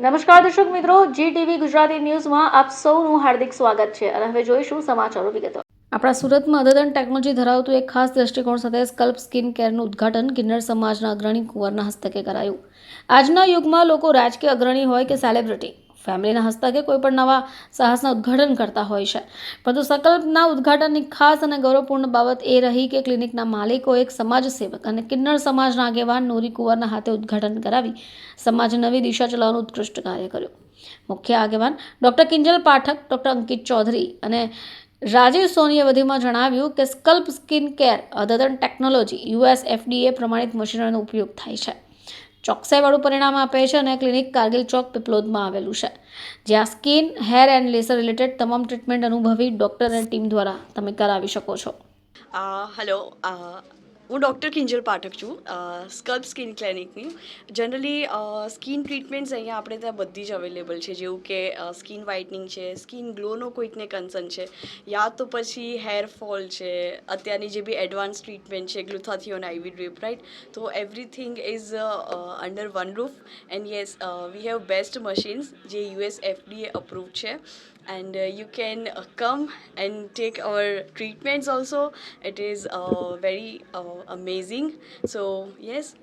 નમસ્કાર દર્શક મિત્રો જી ટીવી ગુજરાતી ન્યૂઝમાં આપ સૌનું હાર્દિક સ્વાગત છે અને હવે જોઈશું સમાચારો વિગતો. આપણા સુરતમાં અદ્યતન ટેકનોલોજી ધરાવતું એક ખાસ દ્રષ્ટિકોણ સાથે સ્કલ્પ સ્કિન કેરનું ઉદ્ઘાટન કિન્નર સમાજના અગ્રણી કુંવરના હસ્તકે કરાયું. આજના યુગમાં લોકો રાજકીય અગ્રણી હોય કે સેલિબ્રિટી ફેમિલીના હસ્તકે કોઈ પણ નવા સાહસના ઉદ્ઘાટન કરતા હોય છે. પરંતુ સંકલ્પના ઉદ્ઘાટનની ખાસ અને ગૌરવપૂર્ણ બાબત એ રહી કે ક્લિનિકના માલિકો એક સમાજ સેવક અને કિન્નર સમાજના આગેવાન નોરી કુંવરના હાથે ઉદ્ઘાટન કરાવી સમાજ નવી દિશા ચલાવવાનું ઉત્કૃષ્ટ કાર્ય કર્યું. મુખ્ય આગેવાન ડૉક્ટર કિંજલ પાઠક, ડૉક્ટર અંકિત ચૌધરી અને રાજીવ સોનીએ વધુમાં જણાવ્યું કે સ્કલ્પ સ્કિન કેર, અદ્યતન ટેકનોલોજી, યુએસ એફડીએ પ્રમાણિત મશીનરીનો ઉપયોગ થાય છે. ચોકસાઈવાળું પરિણામ આપે છે અને ક્લિનિક કારગિલ ચોક પીપલોદમાં આવેલું છે, જ્યાં skin, hair and laser related તમામ ટ્રીટમેન્ટ અનુભવી ડૉક્ટર અને ટીમ દ્વારા તમે કરાવી શકો છો. હેલો હું ડૉક્ટર કિંજલ પાઠક છું સ્કલ્પ સ્કિન ક્લિનિકની. જનરલી સ્કિન ટ્રીટમેન્ટ્સ અહીંયા આપણે ત્યાં બધી જ અવેલેબલ છે, જેવું કે સ્કિન વ્હાઇટનિંગ છે, સ્કિન ગ્લોનો કોઈકને કન્સર્ન છે, યા તો પછી હેર ફોલ છે, અત્યારની જે બી એડવાન્સ ટ્રીટમેન્ટ છે ગ્લુથાથિયોન આઈવી ડ્રીપ રાઇટ તો everything is under one roof and yes we have best machines જે યુએસ એફડીએ અપ્રૂવ છે. And you can come and take our treatments also it is it amazing. So yes.